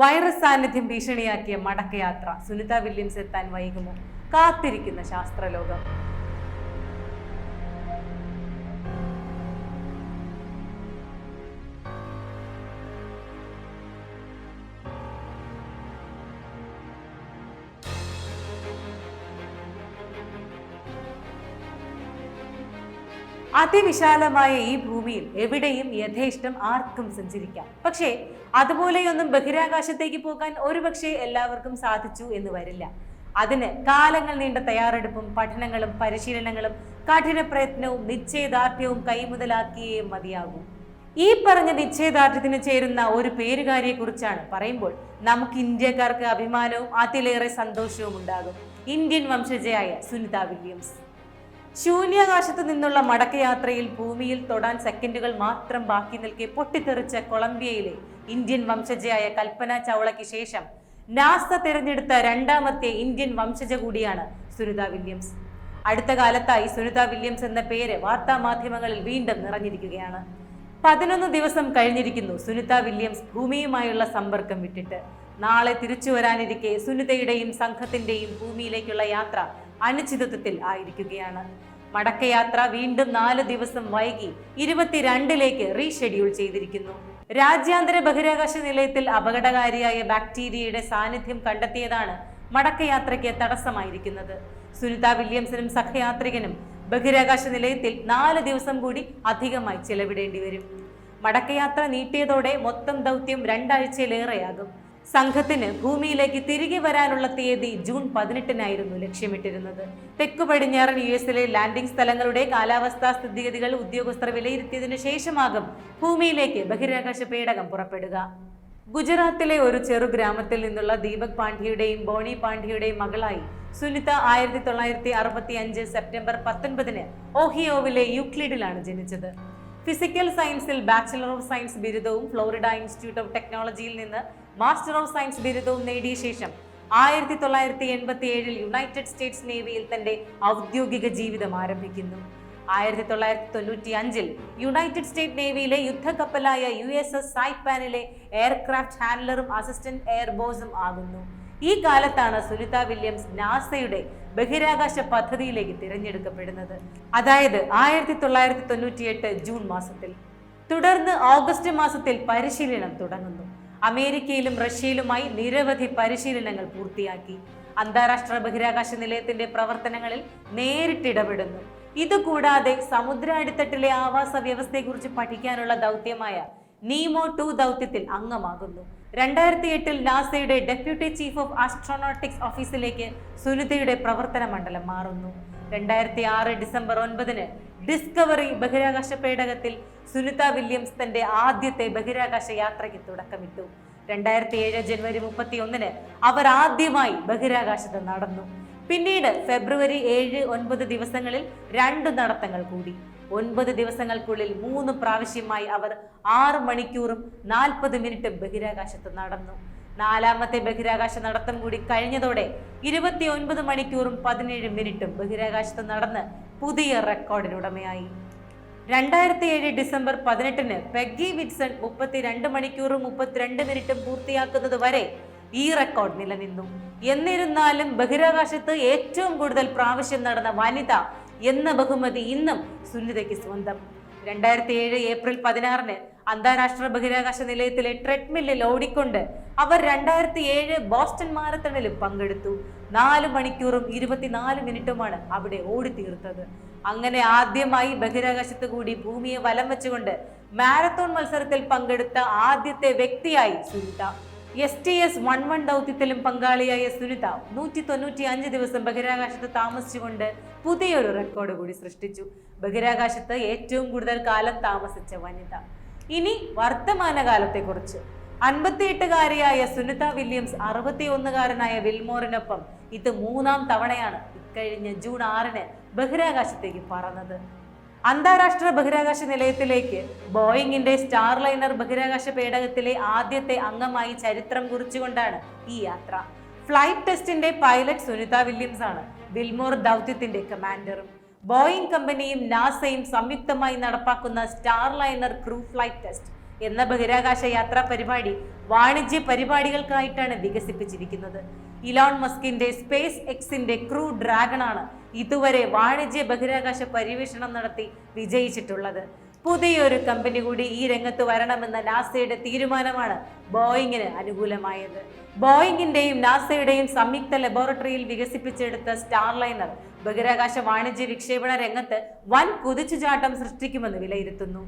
Virus സാന്നിധ്യം ഭീഷണിയാക്കിയ മടക്കയാത്ര Sunitha Williams എത്താൻ വൈകുമോ? കാത്തിരിക്കുന്ന ശാസ്ത്രലോകം. അതിവിശാലമായ ഈ ഭൂമിയിൽ എവിടെയും യഥേഷ്ടം ആർക്കും സഞ്ചരിക്കാം. പക്ഷേ അതുപോലെയൊന്നും ബഹിരാകാശത്തേക്ക് പോകാൻ ഒരുപക്ഷെ എല്ലാവർക്കും സാധിച്ചു എന്ന് വരില്ല. അതിന് കാലങ്ങൾ നീണ്ട തയ്യാറെടുപ്പും പഠനങ്ങളും പരിശീലനങ്ങളും കഠിന പ്രയത്നവും നിശ്ചയദാർഢ്യവും കൈമുതലാക്കിയേ മതിയാകൂ. ഈ പറഞ്ഞ നിശ്ചയദാർഢ്യത്തിന് ചേരുന്ന ഒരു പേരുകാരിയെ കുറിച്ചാണ് പറയുമ്പോൾ നമുക്ക് ഇന്ത്യക്കാർക്ക് അഭിമാനവും അതിലേറെ സന്തോഷവും ഉണ്ടാകും. ഇന്ത്യൻ വംശജയായ സുനിത വില്യംസ്. ശൂന്യാകാശത്ത് നിന്നുള്ള മടക്കയാത്രയിൽ ഭൂമിയിൽ തൊടാൻ സെക്കൻഡുകൾ മാത്രം ബാക്കി നിൽക്കെ പൊട്ടിത്തെറിച്ച കൊളംബിയയിലെ ഇന്ത്യൻ വംശജയായ കൽപ്പന ചൗളയ്ക്ക് ശേഷം നാസ തിരഞ്ഞെടുത്ത രണ്ടാമത്തെ ഇന്ത്യൻ വംശജ കൂടിയാണ് സുനിത വില്യംസ്. അടുത്ത കാലത്തായി സുനിത വില്യംസ് എന്ന പേര് വാർത്താ മാധ്യമങ്ങളിൽ വീണ്ടും നിറഞ്ഞിരിക്കുകയാണ്. പതിനൊന്ന് ദിവസം കഴിഞ്ഞിരിക്കുന്നു സുനിത വില്യംസ് ഭൂമിയുമായുള്ള സമ്പർക്കം വിട്ടിട്ട്. നാളെ തിരിച്ചു വരാനിരിക്കെ സുനിതയുടെയും സംഘത്തിന്റെയും ഭൂമിയിലേക്കുള്ള യാത്ര അനിശ്ചിതത്വത്തിൽ ആയിരിക്കുകയാണ്. മടക്കയാത്ര വീണ്ടും നാല് ദിവസം വൈകി ഇരുപത്തിരണ്ടിലേക്ക് റീഷെഡ്യൂൾ ചെയ്തിരിക്കുന്നു. രാജ്യാന്തര ബഹിരാകാശ നിലയത്തിൽ അപകടകാരിയായ ബാക്ടീരിയയുടെ സാന്നിധ്യം കണ്ടെത്തിയതാണ് മടക്കയാത്രയ്ക്ക് തടസ്സമായിരിക്കുന്നത്. സുനിത വില്യംസനും സഹയാത്രികനും ബഹിരാകാശ നിലയത്തിൽ നാല് ദിവസം കൂടി അധികമായി ചെലവിടേണ്ടി വരും. മടക്കയാത്ര നീട്ടിയതോടെ മൊത്തം ദൗത്യം രണ്ടാഴ്ചയിലേറെയാകും. സംഘത്തിന് ഭൂമിയിലേക്ക് തിരികെ വരാനുള്ള തീയതി ജൂൺ പതിനെട്ടിനായിരുന്നു ലക്ഷ്യമിട്ടിരുന്നത്. തെക്കു പടിഞ്ഞാറൻ യു എസിലെ ലാൻഡിംഗ് സ്ഥലങ്ങളുടെ കാലാവസ്ഥാ സ്ഥിതിഗതികൾ ഉദ്യോഗസ്ഥർ വിലയിരുത്തിയതിനു ശേഷമാകും ഭൂമിയിലേക്ക് ബഹിരാകാശ പേടകം പുറപ്പെടുക. ഗുജറാത്തിലെ ഒരു ചെറു ഗ്രാമത്തിൽ നിന്നുള്ള ദീപക് പാണ്ഡ്യയുടെയും ബോണി പാണ്ഡ്യയുടെയും മകളായി സുനിത ആയിരത്തി തൊള്ളായിരത്തി അറുപത്തി അഞ്ച് സെപ്റ്റംബർ പത്തൊൻപതിന് ഓഹിയോവിലെ യൂക്ലിഡിലാണ് ജനിച്ചത്. ഫിസിക്കൽ സയൻസിൽ ബാച്ചിലർ ഓഫ് സയൻസ് ബിരുദവും ഫ്ലോറിഡ ഇൻസ്റ്റിറ്റ്യൂട്ട് ഓഫ് ടെക്നോളജിയിൽ നിന്ന് മാസ്റ്റർ ഓഫ് സയൻസ് ബിരുദവും നേടിയ ശേഷം ആയിരത്തി തൊള്ളായിരത്തി എൺപത്തി ഏഴിൽ യുണൈറ്റഡ് സ്റ്റേറ്റ്സ് നേവിയിൽ തന്റെ ഔദ്യോഗിക ജീവിതം ആരംഭിക്കുന്നു. ആയിരത്തി തൊള്ളായിരത്തി തൊണ്ണൂറ്റി അഞ്ചിൽ യുണൈറ്റഡ് സ്റ്റേറ്റ് നേവിയിലെ യുദ്ധക്കപ്പലായ യു എസ് എസ് സായ്പാനിലെ എയർക്രാഫ്റ്റ് ഹാൻഡലറും അസിസ്റ്റന്റ് എയർബോസും ആകുന്നു. ഈ കാലത്താണ് സുനിത വില്യംസ് നാസയുടെ ബഹിരാകാശ പദ്ധതിയിലേക്ക് തിരഞ്ഞെടുക്കപ്പെടുന്നത്. അതായത് ആയിരത്തി തൊള്ളായിരത്തി തൊണ്ണൂറ്റിയെട്ട് ജൂൺ മാസത്തിൽ. തുടർന്ന് ഓഗസ്റ്റ് മാസത്തിൽ പരിശീലനം തുടങ്ങുന്നു. അമേരിക്കയിലും റഷ്യയിലുമായി നിരവധി പരിശീലനങ്ങൾ പൂർത്തിയാക്കി. അന്താരാഷ്ട്ര ബഹിരാകാശ നിലയത്തിന്റെ പ്രവർത്തനങ്ങളിൽ നേരിട്ടിടപെടുന്നു. ഇതുകൂടാതെ സമുദ്ര അടിത്തട്ടിലെ ആവാസ വ്യവസ്ഥയെക്കുറിച്ച് പഠിക്കാനുള്ള ദൗത്യമായ നീമോ ടു ദൗത്യത്തിൽ അംഗമാകുന്നു. രണ്ടായിരത്തി എട്ടിൽ നാസയുടെ ഡെപ്യൂട്ടി ചീഫ് ഓഫ് ആസ്ട്രോനോട്ടിക്സ് ഓഫീസിലേക്ക് സുനിതയുടെ പ്രവർത്തന മണ്ഡലം മാറുന്നു. രണ്ടായിരത്തി ആറ് ഡിസംബർ ഒൻപതിന് ഡിസ്കവറി ബഹിരാകാശ പേടകത്തിൽ സുനിത വില്യംസ് തന്റെ ആദ്യത്തെ ബഹിരാകാശ യാത്രയ്ക്ക് തുടക്കമിട്ടു. രണ്ടായിരത്തി ഏഴ് ജനുവരി മുപ്പത്തി ഒന്നിന് അവർ ആദ്യമായി ബഹിരാകാശത്ത് നടന്നു. പിന്നീട് ഫെബ്രുവരി ഏഴ് ഒൻപത് ദിവസങ്ങളിൽ രണ്ട് നടത്തങ്ങൾ കൂടി. ഒൻപത് ദിവസങ്ങൾക്കുള്ളിൽ മൂന്ന് പ്രാവശ്യമായി അവർ ആറ് മണിക്കൂറും നാൽപ്പത് മിനിറ്റും ബഹിരാകാശത്ത് നടന്നു. നാലാമത്തെ ബഹിരാകാശ നടത്തം കൂടി കഴിഞ്ഞതോടെ ഇരുപത്തി ഒൻപത് മണിക്കൂറും പതിനേഴ് മിനിറ്റും ബഹിരാകാശത്ത് നടന്ന് പുതിയ റെക്കോർഡിനുടമയായി. രണ്ടായിരത്തി ഏഴ് ഡിസംബർ പതിനെട്ടിന് പെഗ്ഗി വിറ്റ്സൺ മുപ്പത്തിരണ്ട് മണിക്കൂറും മുപ്പത്തിരണ്ട് മിനിറ്റും പൂർത്തിയാക്കുന്നത് വരെ ഈ റെക്കോർഡ് നിലനിന്നു. എന്നിരുന്നാലും ബഹിരാകാശത്ത് ഏറ്റവും കൂടുതൽ പ്രാവശ്യം നടന്ന വനിത എന്ന ബഹുമതി ഇന്നും സുനിതയ്ക്ക് സ്വന്തം. രണ്ടായിരത്തി ഏഴ് ഏപ്രിൽ പതിനാറിന് അന്താരാഷ്ട്ര ബഹിരാകാശ നിലയത്തിലെ ട്രെഡ്മില്ലിൽ ഓടിക്കൊണ്ട് അവർ രണ്ടായിരത്തി ഏഴ് ബോസ്റ്റൺ മാരത്തണിലും പങ്കെടുത്തു. നാല് മണിക്കൂറും ഇരുപത്തിനാല് മിനിറ്റുമാണ് അവിടെ ഓടിത്തീർത്തത്. അങ്ങനെ ആദ്യമായി ബഹിരാകാശത്ത് കൂടി ഭൂമിയെ വലം വെച്ചുകൊണ്ട് മാരത്തോൺ മത്സരത്തിൽ പങ്കെടുത്ത ആദ്യത്തെ വ്യക്തിയായി Sunita. S T S one one ദൗത്യത്തിലും പങ്കാളിയായ സുനിത നൂറ്റി തൊണ്ണൂറ്റി അഞ്ച് ദിവസം ബഹിരാകാശത്ത് താമസിച്ചുകൊണ്ട് പുതിയൊരു റെക്കോർഡ് കൂടി സൃഷ്ടിച്ചു. ബഹിരാകാശത്ത് ഏറ്റവും കൂടുതൽ കാലം താമസിച്ച വനിത. ഇനി വർത്തമാനകാലത്തെക്കുറിച്ച്. അൻപത്തിയെട്ടുകാരിയായ സുനിത വില്യംസ് അറുപത്തിയൊന്നുകാരനായ വിൽമോറിനൊപ്പം ഇത് മൂന്നാം തവണയാണ് ഇക്കഴിഞ്ഞ ജൂൺ ആറിന് ബഹിരാകാശത്തേക്ക് പറന്നത്. അന്താരാഷ്ട്ര ബഹിരാകാശ നിലയത്തിലേക്ക് ബോയിങ്ങിന്റെ സ്റ്റാർലൈനർ ബഹിരാകാശ പേടകത്തിലെ ആദ്യത്തെ അംഗമായി ചരിത്രം കുറിച്ചുകൊണ്ടാണ് ഈ യാത്ര. ഫ്ലൈറ്റ് ടെസ്റ്റിന്റെ പൈലറ്റ് സുനിത വില്യംസ് ആണ് വിൽമോർ ദൗത്യത്തിന്റെ കമാൻഡറും. ബോയിങ് കമ്പനിയും നാസയും സംയുക്തമായി നടപ്പാക്കുന്ന സ്റ്റാർലൈനർ ക്രൂ ഫ്ലൈറ്റ് ടെസ്റ്റ് എന്ന ബഹിരാകാശ യാത്രാ പരിപാടി വാണിജ്യ പരിപാടികൾക്കായിട്ടാണ് വികസിപ്പിച്ചിരിക്കുന്നത്. ഇലോൺ മസ്കിന്റെ സ്പേസ് എക്സിന്റെ ക്രൂ ഡ്രാഗൺ ആണ് ഇതുവരെ വാണിജ്യ ബഹിരാകാശ പര്യവേഷണം നടത്തി വിജയിച്ചിട്ടുള്ളത്. പുതിയൊരു കമ്പനി കൂടി ഈ രംഗത്ത് വരണമെന്ന നാസയുടെ തീരുമാനമാണ് ബോയിങ്ങിന് അനുകൂലമായത്. ബോയിങ്ങിന്റെയും നാസയുടെയും സംയുക്ത ലബോറട്ടറിയിൽ വികസിപ്പിച്ചെടുത്ത സ്റ്റാർലൈനർ ബഹിരാകാശ വാണിജ്യ വിക്ഷേപണ രംഗത്ത് വൻ കുതിച്ചുചാട്ടം സൃഷ്ടിക്കുമെന്ന് വിലയിരുത്തുന്നു.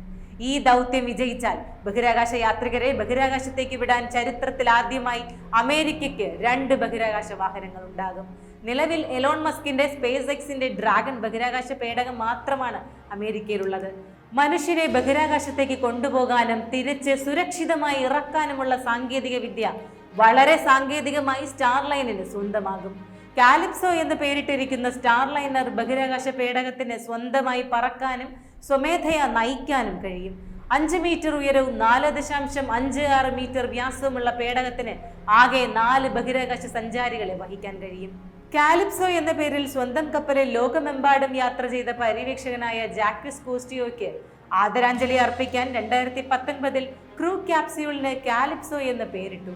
ഈ ദൗത്യം വിജയിച്ചാൽ ബഹിരാകാശ യാത്രികരെ ബഹിരാകാശത്തേക്ക് വിടാൻ ചരിത്രത്തിൽ ആദ്യമായി അമേരിക്കയ്ക്ക് രണ്ട് ബഹിരാകാശ വാഹനങ്ങൾ ഉണ്ടാകും. നിലവിൽ എലോൺ മസ്കിന്റെ സ്പേസ് എക്സിന്റെ ഡ്രാഗൺ ബഹിരാകാശ പേടകം മാത്രമാണ് അമേരിക്കയിലുള്ളത്. മനുഷ്യരെ ബഹിരാകാശത്തേക്ക് കൊണ്ടുപോകാനും തിരിച്ച് സുരക്ഷിതമായി ഇറക്കാനുമുള്ള സാങ്കേതിക വിദ്യ വളരെ സാങ്കേതികമായി സ്റ്റാർലൈനിന് സ്വന്തമാകും. കാലിപ്സോ എന്ന് പേരിട്ടിരിക്കുന്ന സ്റ്റാർലൈനർ ബഹിരാകാശ പേടകത്തിന് സ്വന്തമായി പറക്കാനും സ്വമേധയാ നയിക്കാനും കഴിയും. അഞ്ച് മീറ്റർ ഉയരവും നാല് ദശാംശം അഞ്ച് ആറ് മീറ്റർ വ്യാസവുമുള്ള പേടകത്തിന് ആകെ നാല് ബഹിരാകാശ സഞ്ചാരികളെ വഹിക്കാൻ കഴിയും. കാലിപ്സോ എന്ന പേരിൽ സ്വന്തം കപ്പലിൽ ലോകമെമ്പാടും യാത്ര ചെയ്ത പര്യവേക്ഷകനായ ജാക്വിസ് കോസ്റ്റിയോയ്ക്ക് ആദരാഞ്ജലി അർപ്പിക്കാൻ രണ്ടായിരത്തി പത്തൊൻപതിൽ ക്രൂ ക്യാപ്സ്യൂളിന് കാലിപ്സോ എന്ന് പേരിട്ടു.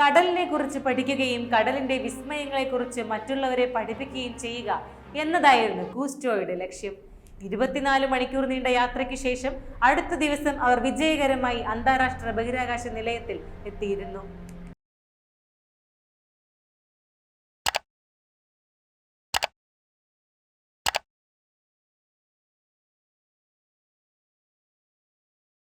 കടലിനെ കുറിച്ച് പഠിക്കുകയും കടലിന്റെ വിസ്മയങ്ങളെ കുറിച്ച് മറ്റുള്ളവരെ പഠിപ്പിക്കുകയും ചെയ്യുക എന്നതായിരുന്നു കൂസ്റ്റോയുടെ ലക്ഷ്യം. ഇരുപത്തിനാല് മണിക്കൂർ നീണ്ട യാത്രയ്ക്ക് ശേഷം അടുത്ത ദിവസം അവർ വിജയകരമായി അന്താരാഷ്ട്ര ബഹിരാകാശ നിലയത്തിൽ എത്തിയിരുന്നു.